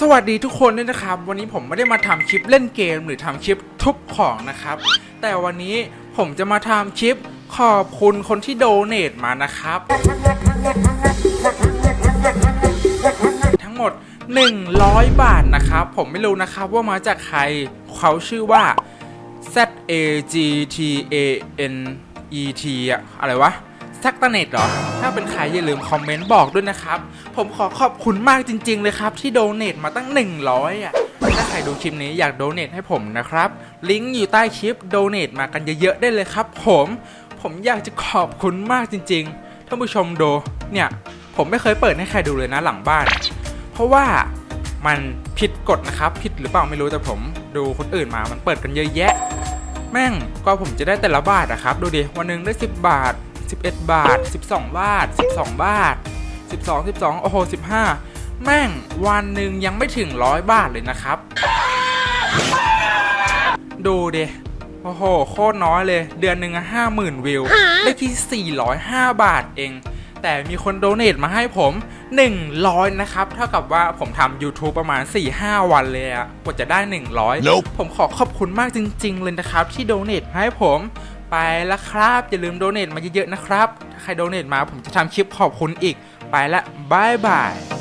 สวัสดีทุกคนด้วยนะครับ วันนี้ผมไม่ได้มาทำคลิปเล่นเกมหรือทำคลิปทุบของนะครับ แต่วันนี้ผมจะมาทำคลิปขอบคุณคนที่โดเนทมานะครับ ทั้งหมด 100 บาทนะครับ ผมไม่รู้นะครับว่ามาจากใครเขาชื่อว่า Z A G T A N E T อะอะไรวะ ซักตาเน็ตเหรอ ถ้าเป็นใครอย่าลืมคอมเมนต์บอกด้วยนะครับ ผมขอขอบคุณมากจริง ๆ เลยครับ ที่โดเนทมาตั้ง 100อะถ้าใครดูคลิปนี้อยากโดเนทให้ผมนะครับ ลิงก์อยู่ใต้คลิปโดเนทมากันเยอะๆได้เลยครับผม ผมอยากจะขอบคุณมากจริงๆท่านผู้ชมดูเนี่ย ผมไม่เคยเปิดให้ใครดูเลยนะหลังบ้าน เพราะว่ามันผิดกฎนะครับ ผิดหรือเปล่าไม่รู้แต่ผมดูคนอื่นมามันเปิดกันเยอะแยะ แม่งก็ผมจะได้แต่ละบาทนะครับ ดูดิวันหนึ่งได้ 10 บาท 11 บาท 12 บาท 12 บาท 12 12 โอ้โห 15 แม่งวันหนึ่งยังไม่ถึงร้อยบาทเลยนะครับ ดูดิโอ้โห โคตรน้อยเลย เดือนหนึ่งห้าหมื่นวิว ได้ที่ 405 บาทเอง แต่มีคนโดเนทมาให้ผม 100 นะครับ เท่ากับว่าผมทำ YouTube ประมาณ 4-5 วันเลยอะกว่าจะได้ 100 Nope ผมขอขอบคุณมากจริง ๆ เลยนะครับ ที่โดเนทมาให้ผม ไปแล้วครับ อย่าลืมโดเนทมาเยอะๆนะครับ ถ้าใครโดเนทมาผมจะทำคลิปขอบคุณอีก ไปละบายบาย